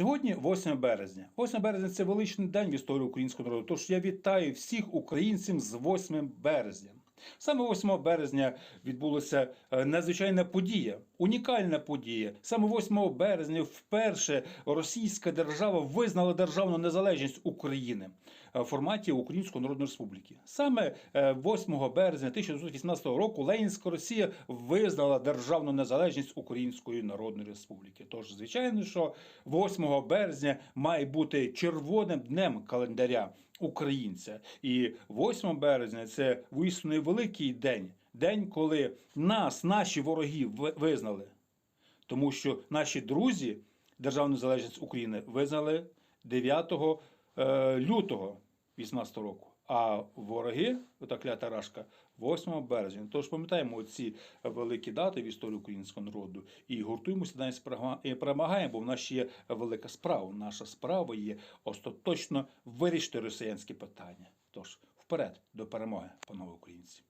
Сьогодні 8 березня. 8 березня це величний день в історії українського народу. Тож я вітаю всіх українців з 8 березня. Саме 8 березня відбулася е, надзвичайна подія, унікальна подія. Саме 8 березня вперше Російська держава визнала державну незалежність України е, в форматі Української Народної Республіки. Саме е, 8 березня 1918 року Ленінська Росія визнала державну незалежність Української Народної Республіки. Тож, звичайно, що 8 березня має бути червоним днем календаря українця. І 8 березня це висуне великий день. День, коли нас, наші вороги визнали. Тому що наші друзі Державну незалежність України визнали 9 е, лютого 18 року. А вороги, ота клята рашка, 8 березня. Тож пам'ятаємо ці великі дати в історії українського народу і гуртуємося далі і перемагаємо, бо в нас ще є велика справа. Наша справа є остаточно вирішити росіянські питання. Тож вперед до перемоги, панове українці.